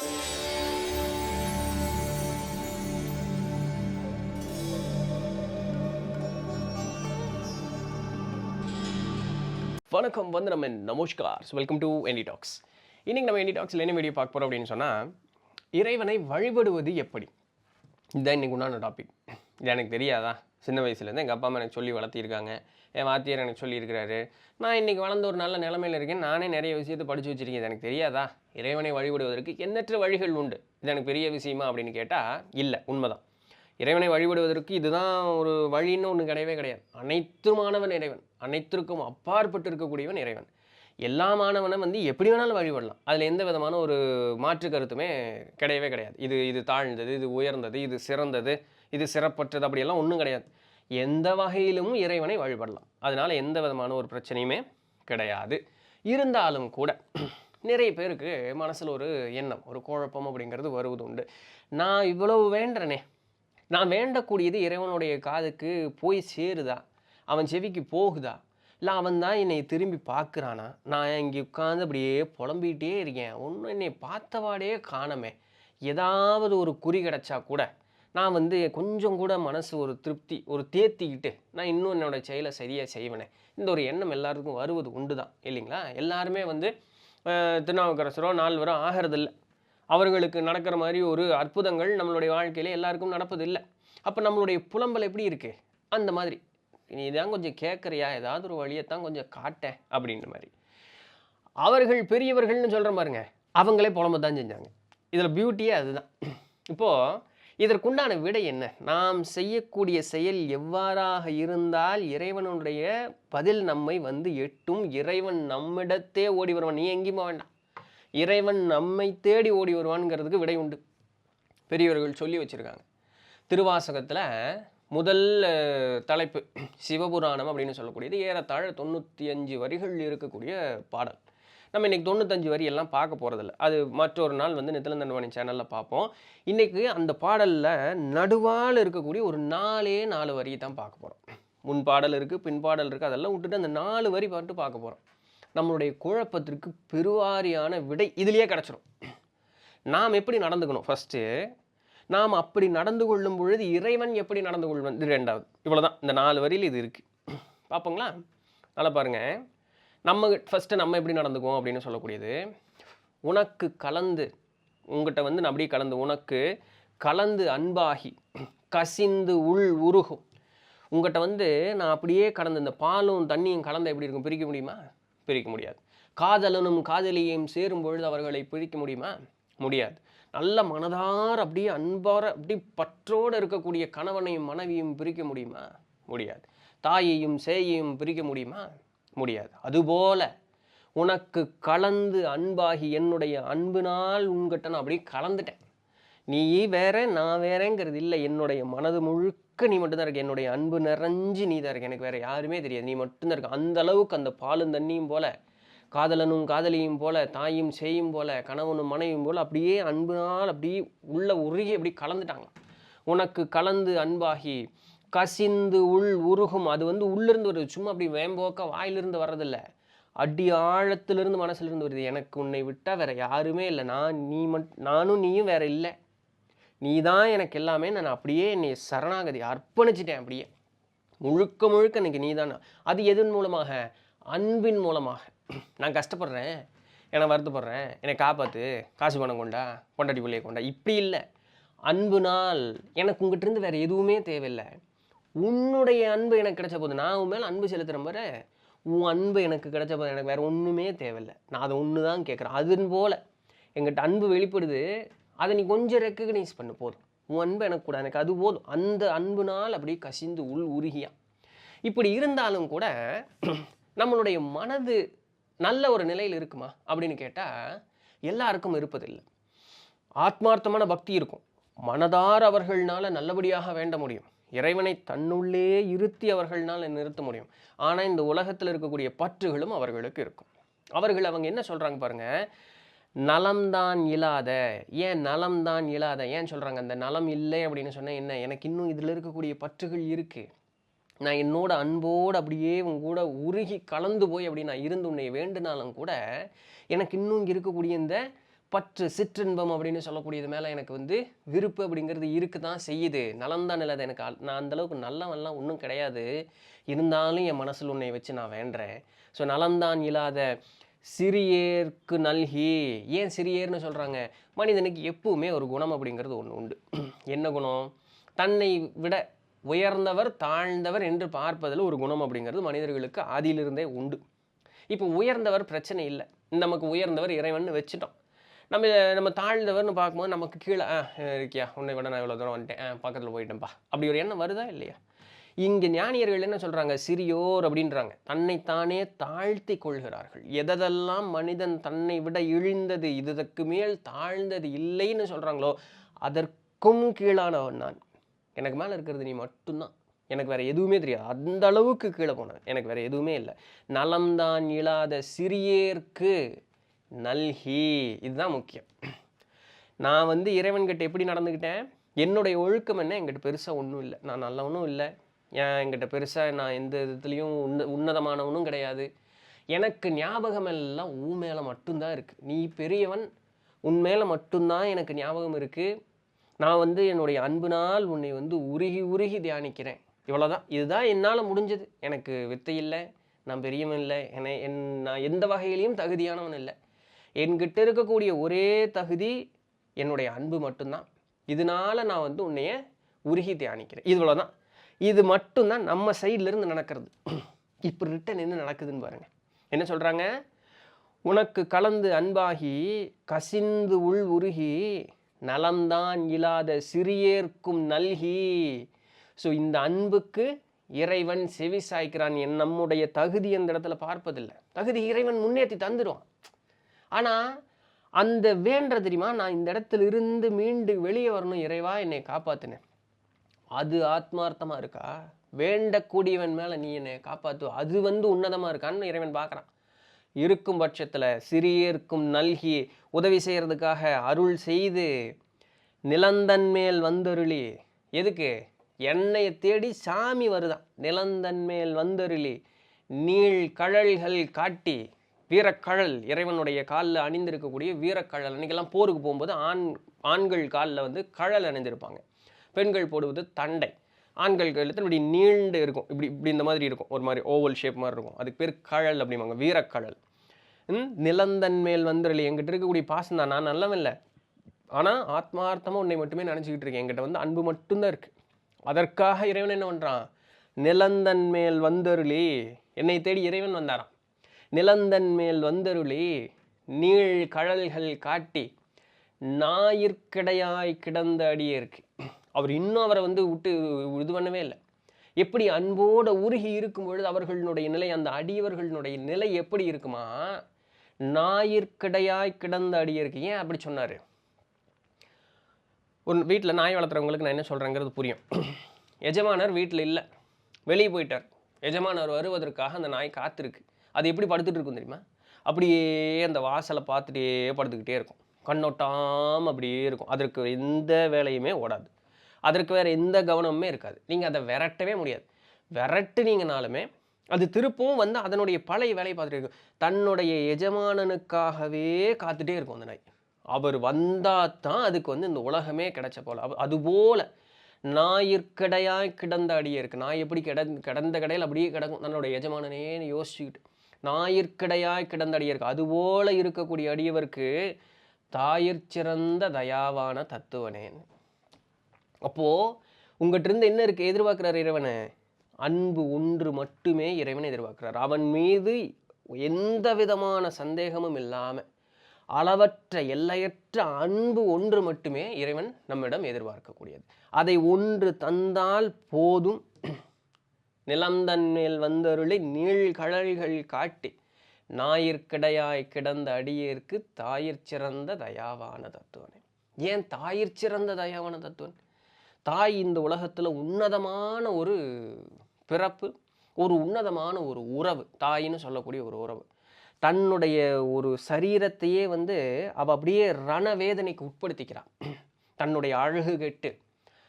வணக்கம் வந்து நம்ம நமஸ்கார். வெல்கம் டு எனி டாக்ஸ் இன்றைக்கி நம்ம எனி டாக்ஸில் என்ன வீடியோ பார்க்க போகிறோம் அப்படின்னு சொன்னால் இறைவனை வழிபடுவது எப்படி? இதுதான் இன்னைக்கு உண்டான டாபிக் இது எனக்கு தெரியாதா? சின்ன வயசுலேருந்து எங்கள் அப்பா அம்மா எனக்கு சொல்லி வளர்த்திருக்காங்க. என் வாத்தியார் எனக்கு சொல்லியிருக்கிறாரு. நான் இன்றைக்கி வளர்ந்த ஒரு நல்ல நிலமையில இருக்கேன். நானே நிறைய விஷயத்தை படித்து வச்சிருக்கேன். இது எனக்கு தெரியாதா? இறைவனை வழிபடுவதற்கு எண்ணற்ற வழிகள் உண்டு. இது எனக்கு பெரிய விஷயமா அப்படின்னு கேட்டால் இல்லை உண்மைதான். இறைவனை வழிபடுவதற்கு இதுதான் ஒரு வழின்னு ஒன்று கிடையவே கிடையாது. அனைத்துமானவன் இறைவன். அனைத்திற்கும் அப்பாற்பட்டு இருக்கக்கூடியவன் இறைவன். எல்லா மாணவனும் வந்து எப்படி வேணாலும் வழிபடலாம். அதில் எந்த விதமான ஒரு மாற்று கருத்துமே கிடையவே கிடையாது. இது இது தாழ்ந்தது இது உயர்ந்தது இது சிறந்தது இது சிறப்பற்றது அப்படியெல்லாம் ஒன்றும் கிடையாது. எந்த வகையிலும் இறைவனை வழிபடலாம். அதனால் எந்த விதமான ஒரு பிரச்சனையுமே கிடையாது. இருந்தாலும் கூட நிறைய பேருக்கு மனசில் ஒரு எண்ணம் ஒரு குழப்பம் அப்படிங்கிறது வருவது உண்டு. நான் இவ்வளவு வேண்டுறனே நான் வேண்டக்கூடியது இறைவனுடைய காதுக்கு போய் சேருதா? அவன் செவிக்கு போகுதா? இல்லை அவன் தான் என்னை திரும்பி பார்க்குறானா? நான் இங்கே உட்காந்து அப்படியே புலம்பிகிட்டே இருக்கேன். ஒன்றும் என்னை பார்த்தவாடே காணமே. ஏதாவது ஒரு குறி கிடச்சா கூட நான் வந்து கொஞ்சம் கூட மனசு ஒரு திருப்தி ஒரு தேத்திக்கிட்டு நான் இன்னும் என்னோடய செயலை சரியாக செய்வேனே. இந்த ஒரு எண்ணம் எல்லாருக்கும் வருவது உண்டு தான் இல்லைங்களா? எல்லாருமே வந்து திருநாவுக்கரசரோ நால்வரோ ஆகிறதில்ல. அவர்களுக்கு நடக்கிற மாதிரி ஒரு அற்புதங்கள் நம்மளுடைய வாழ்க்கையில் எல்லாருக்கும் நடப்பதில்லை. அப்போ நம்மளுடைய புலம்பல் எப்படி இருக்குது அந்த மாதிரி. நீ இதான் கொஞ்சம் கேட்குறியா ஏதாவது ஒரு வழியை தான் கொஞ்சம் காட்டேன் அப்படின்ற மாதிரி. அவர்கள் பெரியவர்கள்னு சொல்கிற பாருங்க அவங்களே புலம்ப தான் செஞ்சாங்க. இதில் பியூட்டியே அதுதான். இப்போது இதற்குண்டான விடை என்ன? நாம் செய்யக்கூடிய செயல் எவ்வாறாக இருந்தால் இறைவனுடைய பதில் நம்மை வந்து எட்டும். இறைவன் நம்மிடத்தே ஓடி வருவான். நீ எங்கேயுமா வேண்டாம். இறைவன் நம்மை தேடி ஓடி வருவான்ங்கிறதுக்கு விடை உண்டு. பெரியவர்கள் சொல்லி வச்சுருக்காங்க. திருவாசகத்தில் முதல் தலைப்பு சிவபுராணம் அப்படின்னு சொல்லக்கூடியது. ஏறத்தாழ தொண்ணூற்றி அஞ்சு வரிகள் இருக்கக்கூடிய பாடல். நம்ம இன்றைக்கி தொண்ணூத்தஞ்சு வரி எல்லாம் பார்க்க போகிறதில்ல அது மற்றொரு நாள் வந்து நித்திலந்தன்வாணி சேனலில் பார்ப்போம். இன்றைக்கு அந்த பாடலில் நடுவால் இருக்கக்கூடிய ஒரு நாலே நாலு வரியை தான் பார்க்க போகிறோம் முன் பாடல் இருக்குது பின் பாடல் இருக்குது அதெல்லாம் விட்டுட்டு அந்த நாலு வரி பாட்டு பார்க்க போகிறோம் நம்மளுடைய குழப்பத்திற்கு பெருவாரியான விடை இதுலேயே கிடச்சிரும். நாம் எப்படி நடந்துக்கணும்? ஃபஸ்ட்டு நாம் அப்படி நடந்து கொள்ளும் பொழுது இறைவன் எப்படி நடந்து கொள்வன்? இது ரெண்டாவது. இவ்வளோதான் இந்த நாலு வரியில் இது இருக்குது பார்ப்போங்களா? நல்லா பாருங்க. நம்ம ஃபஸ்ட்டு நம்ம எப்படி நடந்துக்குவோம் அப்படின்னு சொல்லக்கூடியது உனக்கு கலந்து உங்கள்கிட்ட வந்து நான் அப்படியே கலந்து உனக்கு கலந்து அன்பாகி கசிந்து உள் உருகும். உங்கள்கிட்ட வந்து நான் அப்படியே கலந்து இந்த பாலும் தண்ணியும் கலந்து எப்படி இருக்கும் பிரிக்க முடியுமா? பிரிக்க முடியாது. காதலனும் காதலியையும் சேரும் பொழுது அவர்களை பிரிக்க முடியுமா? முடியாது. நல்ல மனதார அப்படியே அன்பார அப்படி பற்றோடு இருக்கக்கூடிய கணவனையும் மனைவியும் பிரிக்க முடியுமா? முடியாது. தாயையும் சேயையும் பிரிக்க முடியுமா? முடியாது. அதுபோல உனக்கு கலந்து அன்பாகி என்னுடைய அன்புனால் உன்கிட்ட நான் அப்படியே கலந்துட்டேன். நீ வேற நான் வேறேங்கிறது இல்லை. என்னுடைய மனது முழுக்க நீ மட்டும்தான் இருக்க. என்னுடைய அன்பு நிறைஞ்சு நீ தான் இருக்க. எனக்கு வேற யாருமே தெரியாது. நீ மட்டும்தான் இருக்க. அந்த அளவுக்கு அந்த பாலும் தண்ணியும் போல காதலனும் காதலியும் போல தாயும் செய்யும் போல கணவனும் மனைவியும் போல அப்படியே அன்புனால் அப்படியே உள்ள உருகி அப்படி கலந்துட்டாங்க உனக்கு கலந்து அன்பாகி கசிந்து உள் உருகும். அது வந்து உள்ளிருந்து வருது. சும்மா அப்படி வேம்போக்க வாயிலிருந்து வர்றதில்ல. அடி ஆழத்திலிருந்து மனசுலேருந்து வருது. எனக்கு உன்னை விட்டால் வேற யாருமே இல்லை. நான் நீ மட் நானும் நீயும் வேற இல்லை. நீ தான் எனக்கு எல்லாமே. நான் அப்படியே என்னை சரணாகதி அர்ப்பணிச்சிட்டேன் அப்படியே. முழுக்க முழுக்க எனக்கு நீ தான். அது எதன் மூலமாக? அன்பின் மூலமாக. நான் கஷ்டப்படுறேன். என்னை வருத்தப்படுறேன். என்னை காப்பாற்று காசு பணம் கொண்டா கொண்டாடி பிள்ளையை கொண்டா. இப்படி இல்லை. அன்புனால் எனக்கு உங்ககிட்ட இருந்து வேறு எதுவுமே தேவையில்லை. உன்னுடைய அன்பு எனக்கு கிடைச்ச போது நான் உன் மேலே அன்பு செலுத்துகிற மாதிரி உன் அன்பு எனக்கு கிடைச்ச போது எனக்கு வேறு ஒன்றுமே தேவையில்லை. நான் அதை ஒன்று தான் கேட்குறேன். அதன் போல் எங்கிட்ட அன்பு வெளிப்படுது. அதை நீ கொஞ்சம் ரெக்கக்னைஸ் பண்ணு போதும். உன் அன்பு எனக்கு கூட எனக்கு அது போதும். அந்த அன்புனால் அப்படியே கசிந்து உள் உருகியா. இப்படி இருந்தாலும் கூட நம்மளுடைய மனது நல்ல ஒரு நிலையில் இருக்குமா அப்படின்னு கேட்டால் எல்லாருக்கும் இருப்பதில்லை. ஆத்மார்த்தமான பக்தி இருக்கும். மனதார் அவர்கள்னால நல்லபடியாக வேண்ட முடியும். இறைவனை தன்னுள்ளே இருத்தி அவர்கள்னால் நிறுத்த முடியும். ஆனால் இந்த உலகத்தில் இருக்கக்கூடிய பற்றுகளும் அவர்களுக்கு இருக்கும். அவர்கள் அவங்க என்ன சொல்கிறாங்க பாருங்கள் நலம்தான் இல்லாத ஏன் நலம்தான் இல்லாத ஏன் சொல்கிறாங்க அந்த நலம் இல்லை அப்படின்னு சொன்னால் என்ன? எனக்கு இன்னும் இதில் இருக்கக்கூடிய பற்றுகள் இருக்குது நான் என்னோட அன்போடு அப்படியே உன் கூட உருகி கலந்து போய் அப்படி நான் இருந்து உன்னை வேண்டுனாலும் கூட எனக்கு இன்னும் இங்கே இருக்கக்கூடிய இந்த பற்று சிற்றின்பம் அப்படின்னு சொல்லக்கூடியது மேலே எனக்கு வந்து விருப்பு அப்படிங்கிறது இருக்கு தான் செய்யுது நலந்தான் இல்லாத எனக்கு நான் அந்த அளவுக்கு நல்லவன்லாம் ஒன்றும் கிடையாது. இருந்தாலும் என் மனசில் உன்னை வச்சு நான் வேண்டேன் ஸோ நலந்தான் இல்லாத சிறியேற்கு நல்கி. ஏன் சிறியேர்னு சொல்கிறாங்க மனிதனுக்கு எப்பவுமே ஒரு குணம் அப்படிங்கிறது ஒன்று உண்டு. என்ன குணம்? தன்னை விட உயர்ந்தவர் தாழ்ந்தவர் என்று பார்ப்பதில் ஒரு குணம் அப்படிங்கிறது மனிதர்களுக்கு ஆதியிலிருந்தே உண்டு. இப்போ உயர்ந்தவர் பிரச்சனை இல்லை. நமக்கு உயர்ந்தவர் இறைவன் வச்சுட்டோம். நம்ம நம்ம தாழ்ந்தவர்னு பார்க்கும்போது நமக்கு கீழே இருக்கியா? உன்னை விட நான் இவ்வளோ தூரம் வந்துட்டேன். பக்கத்தில் போயிட்டேன்ப்பா அப்படி ஒரு எண்ணம் வருதா இல்லையா? இங்கே ஞானியர்கள் என்ன சொல்கிறாங்க சிறியோர் அப்படின்றாங்க. தன்னைத்தானே தாழ்த்தி கொள்கிறார்கள். எதெல்லாம் மனிதன் தன்னை விட இழிந்தது இதுக்கு மேல் தாழ்ந்தது இல்லைன்னு சொல்கிறாங்களோ அதற்கும் கீழானவன் நான். எனக்கு மேலே இருக்கிறது நீ மட்டும்தான். எனக்கு வேறு எதுவுமே தெரியாது. அந்த அளவுக்கு கீழே போனேன் எனக்கு வேறு எதுவுமே இல்லை. நலம்தான் இல்லாத சிறியேற்கு நல்கி. இதுதான் முக்கியம். நான் வந்து இறைவன்கிட்ட எப்படி நடந்துக்கிட்டேன் என்னுடைய ஒழுக்கம் என்ன? என்கிட்ட பெருசாக ஒன்றும் இல்லை. நான் நல்லவனும் இல்லை. ஏன்? என்கிட்ட பெருசாக நான் எந்த விதத்துலேயும் உன்ன உன்னதமானவனும் கிடையாது. எனக்கு ஞாபகம் எல்லாம் உன் மேலே மட்டும்தான் இருக்குது நீ பெரியவன் உன் மேலே மட்டும்தான் எனக்கு ஞாபகம் இருக்குது நான் வந்து என்னுடைய அன்புனால் உன்னை வந்து உருகி உருகி தியானிக்கிறேன். இவ்வளோதான் இதுதான் என்னால் முடிஞ்சது. எனக்கு வித்தை இல்லை. நான் பெரியவன் இல்லை. என்னை என் நான் எந்த வகையிலையும் தகுதியானவன் இல்லை. என்கிட்ட இருக்கக்கூடிய ஒரே தகுதி என்னுடைய அன்பு மட்டும்தான். இதனால நான் வந்து உன்னைய உருகி தியானிக்கிறேன். இது இவ்வளோதான் இது மட்டும்தான் நம்ம சைட்லேருந்து நடக்கிறது. இப்போ ரிட்டன் என்ன நடக்குதுன்னு பாருங்கள் என்ன சொல்கிறாங்க உனக்கு கலந்து அன்பாகி கசிந்து உள் உருகி நலம்தான் இல்லாத சிறியேற்கும் நல்கி. ஸோ இந்த அன்புக்கு இறைவன் செவி சாய்க்கிறான் என் நம்முடைய தகுதி அந்த இடத்துல பார்ப்பதில்லை. தகுதி இறைவன் முன்னேற்றி தந்துடுவான் ஆனால் அந்த வேண்ட தெரியுமா? நான் இந்த இடத்துல இருந்து மீண்டு வெளியே வரணும் இறைவா என்னை காப்பாத்தினேன். அது ஆத்மார்த்தமாக இருக்கா? வேண்டக்கூடியவன் மேலே நீ என்னை காப்பாற்று அது வந்து உன்னதமாக இருக்கான்னு இறைவன் பார்க்குறான் இருக்கும் பட்சத்தில் சிறியர்க்கும் நல்கி உதவி செய்கிறதுக்காக அருள் செய்து நிலந்தன் மேல் வந்தருளி. எதுக்கு? என்னை தேடி சாமி வருதான். நிலந்தன் மேல் வந்தருளி. நீள் கழல்கள் காட்டி வீரக்கழல் இறைவனுடைய காலில் அணிந்திருக்கக்கூடிய வீரக்கழல் அன்றைக்கெல்லாம் போருக்கு போகும்போது ஆண் ஆண்கள் காலில் வந்து கழல் அணிந்திருப்பாங்க. பெண்கள் போடுவது தண்டை. ஆண்கள் கழுத்தில் இப்படி நீண்டு இருக்கும். இப்படி இப்படி இந்த மாதிரி இருக்கும். ஒரு மாதிரி ஓவல் ஷேப் மாதிரி இருக்கும். அதுக்கு பேர் கழல் அப்படிம்பாங்க. வீரக்கழல். நிலந்தன் மேல் வந்துடல என்கிட்ட இருக்கக்கூடிய பாசம் தான். நான் நல்லவன் இல்லை. ஆனால் ஆத்மார்த்தமாக உன்னை மட்டுமே நினச்சிக்கிட்டு இருக்கேன். என்கிட்ட வந்து அன்பு மட்டும்தான் இருக்குது அதற்காக இறைவன் என்ன பண்ணுறான் நிலந்தன் மேல் வந்தருளி. என்னை தேடி இறைவன் வந்தாராம். நிலந்தன் மேல் வந்தருளி நீள் கழல்கள் காட்டி ஞாயிற்கிடையாய் கிடந்த அடியே இருக்கு அவர் இன்னும் அவரை வந்து விட்டு இது பண்ணவே இல்லை. எப்படி அன்போட உருகி இருக்கும் பொழுது அவர்களுடைய நிலை அந்த அடியவர்களுடைய நிலை எப்படி இருக்குமா? ஞாயிற்கிடையாய் கிடந்த அடியருக்கு ஏன் அப்படி சொன்னார்? ஒரு வீட்டில் நாய் வளர்த்துறவங்களுக்கு நான் என்ன சொல்கிறேங்கிறது புரியும். எஜமானர் வீட்டில் இல்லை. வெளியே போயிட்டார். எஜமானர் வருவதற்காக அந்த நாய் காத்திருக்கு. அது எப்படி படுத்துட்டு இருக்கும் தெரியுமா? அப்படியே அந்த வாசலை பார்த்துட்டே படுத்துக்கிட்டே இருக்கும். கண்ணொட்டாம அப்படியே இருக்கும். அதற்கு எந்த வேலையுமே ஓடாது. அதற்கு வேறு எந்த கவனமுமே இருக்காது. நீங்கள் அதை விரட்டவே முடியாது. விரட்டுனீங்கனாலுமே அது திருப்பவும் வந்து அதனுடைய பழைய வேலையை பார்த்துட்டு இருக்கும். தன்னுடைய எஜமானனுக்காகவே காத்துட்டே இருக்கும் அந்த நாய். அவர் வந்தால் தான் அதுக்கு வந்து இந்த உலகமே கிடைச்ச போல். அதுபோல் நாயிற்கடையாக கிடந்த அடியே இருக்குது நாய் எப்படி கிட கிடந்த கடையில் அப்படியே கிடக்கும். தன்னுடைய எஜமானனேன்னு யோசிச்சுக்கிட்டு. ஞாயிற்கிடையாய் கிடந்த அதுபோல இருக்கக்கூடிய அடியவருக்கு தாயிற் சிறந்த தயாவான தத்துவனேன் அப்போ உங்கள்கிட்ட இருந்து என்ன இருக்கு? எதிர்பார்க்கிறார் இறைவனை? அன்பு ஒன்று மட்டுமே இறைவனை எதிர்பார்க்கிறார். அவன் மீது எந்த விதமான சந்தேகமும் இல்லாமல் அளவற்ற எல்லையற்ற அன்பு ஒன்று மட்டுமே இறைவன் நம்மிடம் எதிர்பார்க்கக்கூடியது. அதை ஒன்று தந்தால் போதும். நிலந்தன் தன்மேல் வந்தருளி நீழ்கழல்கள் காட்டி ஞாயிற்கிடையாய் கிடந்த அடியேற்கு தாயிற் சிறந்த தயாவான தத்துவனே. ஏன் தாயிற் சிறந்த தயாவான தத்துவன்? தாய் இந்த உலகத்தில் உன்னதமான ஒரு பிறப்பு ஒரு உன்னதமான ஒரு உறவு தாயின்னு சொல்லக்கூடிய ஒரு உறவு. தன்னுடைய ஒரு சரீரத்தையே வந்து அவ அப்படியே ரணவேதனைக்கு உட்படுத்திக்கிறான். தன்னுடைய அழகு கெட்டு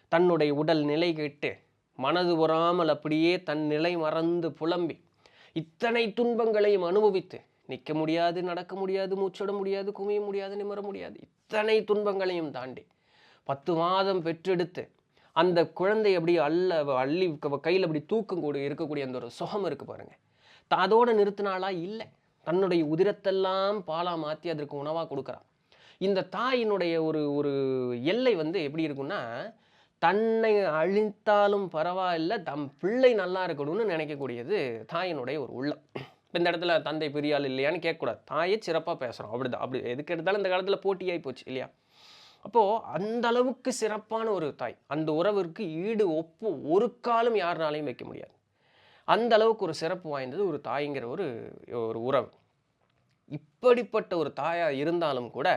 தன்னுடைய உடல் நிலை கேட்டு மனது பொறாமல் அப்படியே தன் நிலை மறந்து புலம்பி இத்தனை துன்பங்களையும் அனுபவித்து நிற்க முடியாது நடக்க முடியாது மூச்சிட முடியாது குமிய முடியாது நிமிர முடியாது. இத்தனை துன்பங்களையும் தாண்டி பத்து மாதம் பெற்றெடுத்து அந்த குழந்தை அப்படி அள்ள அள்ளி கையில் அப்படி தூக்கம் கூட இருக்கக்கூடிய அந்த ஒரு சுகம் இருக்கு பாருங்க. அதோடு அதோட இல்லை. தன்னுடைய உதிரத்தெல்லாம் பாலாக மாற்றி அதற்கு உணவாக கொடுக்குறான் இந்த தாயினுடைய ஒரு ஒரு எல்லை வந்து எப்படி இருக்குன்னா தன்னை அழித்தாலும் பரவாயில்ல தம் பிள்ளை நல்லா இருக்கணும்னு நினைக்கக்கூடியது தாயினுடைய ஒரு உள்ளம். இப்போ இந்த இடத்துல தந்தை பெரியாள் இல்லையான்னு கேட்கக்கூடாது. தாயே சிறப்பாக பேசுகிறோம் அப்படிதான். அப்படி எதுக்கு எடுத்தாலும் இந்த காலத்தில் போட்டியாகி போச்சு இல்லையா? அப்போது அந்த அளவுக்கு சிறப்பான ஒரு தாய் அந்த உறவிற்கு ஈடு ஒப்பு ஒரு காலம் யாருனாலையும் வைக்க முடியாது. அந்த அளவுக்கு ஒரு சிறப்பு வாய்ந்தது ஒரு தாய்ங்கிற ஒரு ஒரு உறவு. இப்படிப்பட்ட ஒரு தாயாக இருந்தாலும் கூட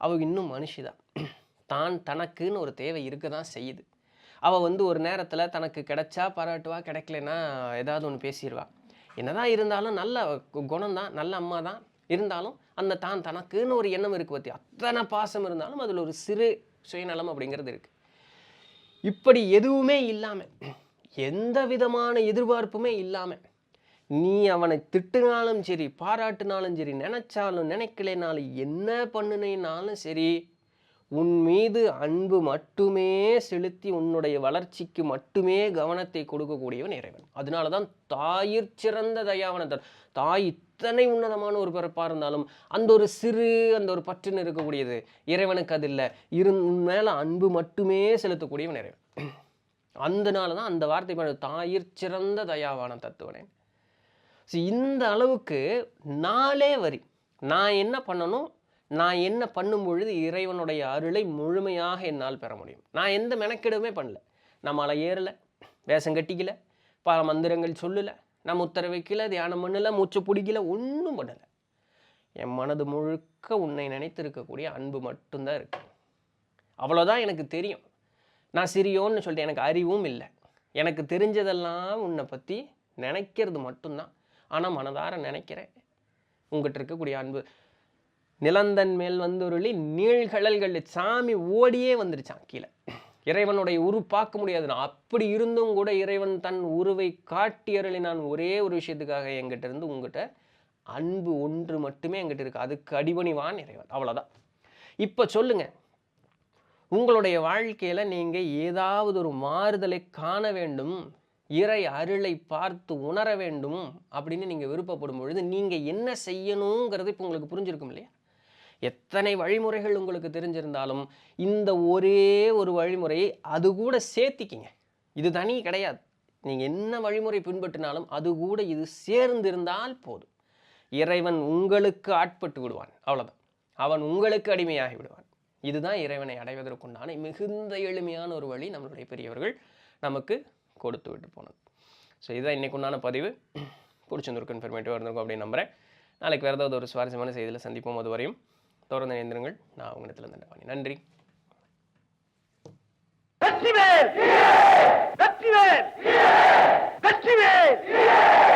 அவள் இன்னும் மனுஷிதான் தான். தான் தனக்குன்னு ஒரு தேவை இருக்க தான் செய்யுது. அவள் வந்து ஒரு நேரத்தில் தனக்கு கிடைச்சா பாராட்டுவா கிடைக்கலன்னா ஏதாவது ஒன்று பேசிடுவா என்னதான் இருந்தாலும் நல்ல கு- குணம்தான் நல்ல அம்மா தான் இருந்தாலும் அந்த தான் தனக்குன்னு ஒரு எண்ணம் இருக்குது பற்றி அத்தனை பாசம் இருந்தாலும் அதில் ஒரு சிறு சுயநலம் அப்படிங்கிறது இருக்குது இப்படி எதுவுமே இல்லாமல் எந்த விதமான எதிர்பார்ப்புமே இல்லாமல் நீ அவனை திட்டுனாலும் சரி பாராட்டினாலும் சரி நினச்சாலும் நினைக்கலைனாலும் என்ன பண்ணுனேனாலும் சரி உன் மீது அன்பு மட்டுமே செலுத்தி உன்னுடைய வளர்ச்சிக்கு மட்டுமே கவனத்தை கொடுக்கக்கூடியவன் இறைவன். அதனால தான் தாயிற் சிறந்த தயாவனத்தர் தாய் இத்தனை உன்னதமான ஒரு பிறப்பாக இருந்தாலும் அந்த ஒரு சிறு அந்த ஒரு பற்றுன்னு இருக்கக்கூடியது இறைவனுக்கு அது இல்லை. இரு உன் மேலே அன்பு மட்டுமே செலுத்தக்கூடியவன் இறைவன். அந்தனால தான் அந்த வார்த்தை பண்ண தாயிற் சிறந்த தயாவான தத்துவனே. ஸோ இந்த அளவுக்கு நாளே வரி. நான் என்ன பண்ணணும்? நான் என்ன பண்ணும் பொழுது இறைவனுடைய அருளை முழுமையாக என்னால் பெற முடியும். நான் எந்த மெனக்கெடுமே பண்ணல. நான் மலை ஏறலை வேஷம் கட்டிக்கல பல மந்திரங்கள் சொல்லலை நான் முத்திர வைக்கல தியானம் பண்ணலை மூச்சு பிடிக்கல ஒன்றும் பண்ணலை. என் மனது முழுக்க உன்னை நினைத்திருக்கக்கூடிய அன்பு மட்டும்தான் இருக்கு. அவ்வளோதான் எனக்கு தெரியும். நான் சிறியோன்னு சொல்லிட்டு எனக்கு அறிவும் இல்லை. எனக்கு தெரிஞ்சதெல்லாம் உன்னை பற்றி நினைக்கிறது மட்டும்தான். ஆனால் மனதார நினைக்கிறேன். உங்ககிட்ட இருக்கக்கூடிய அன்பு நிலந்தன் மேல் வந்தொருளி நீழ்கடல்கள் சாமி ஓடியே வந்துருச்சான் கீழே. இறைவனுடைய உரு பார்க்க முடியாது. நான் அப்படி இருந்தும் கூட இறைவன் தன் உருவை காட்டி அருளினான். ஒரே ஒரு விஷயத்துக்காக என்கிட்ட இருந்து உங்ககிட்ட அன்பு ஒன்று மட்டுமே என்கிட்ட இருக்கு. அதுக்கு அடிபணிவான் இறைவன். அவ்வளோதான் இப்போ சொல்லுங்க. உங்களுடைய வாழ்க்கையில் நீங்கள் ஏதாவது ஒரு மாறுதலை காண வேண்டும். இறை அருளை பார்த்து உணர வேண்டும் அப்படின்னு நீங்கள் விருப்பப்படும் பொழுது நீங்கள் என்ன செய்யணுங்கிறது இப்போ உங்களுக்கு புரிஞ்சிருக்கும் இல்லையா? எத்தனை வழிமுறைகள் உங்களுக்கு தெரிஞ்சிருந்தாலும் இந்த ஒரே ஒரு வழிமுறையை அது கூட சேர்த்திக்கிங்க. இது தனி கிடையாது. நீங்கள் என்ன வழிமுறை பின்பற்றினாலும் அது கூட இது சேர்ந்திருந்தால் போதும். இறைவன் உங்களுக்கு ஆட்பட்டு விடுவான். அவ்வளோதான் அவன் உங்களுக்கு அடிமையாகி விடுவான். இதுதான் இறைவனை அடைவதற்குண்டான மிகுந்த எளிமையான ஒரு வழி நம்மளுடைய பெரியவர்கள் நமக்கு கொடுத்து விட்டு போனது. ஸோ இதுதான் இன்னைக்கு உண்டான பதிவு. பிடிச்சிருந்திருக்கும் இன்ஃபர்மேட்டிவாக இருந்திருக்கும் அப்படின்னு நம்புறேன். நாளைக்கு வேறு ஏதாவது ஒரு சுவாரஸ்யமான செய்தியில் சந்திப்போம். அது வரையும் தொடர்ந்து இணைந்திருங்கள். நான் உங்களிடத்தில் இருந்தேன் நன்றி. வெற்றிவேல் வெற்றிவேல் வெற்றிவேல்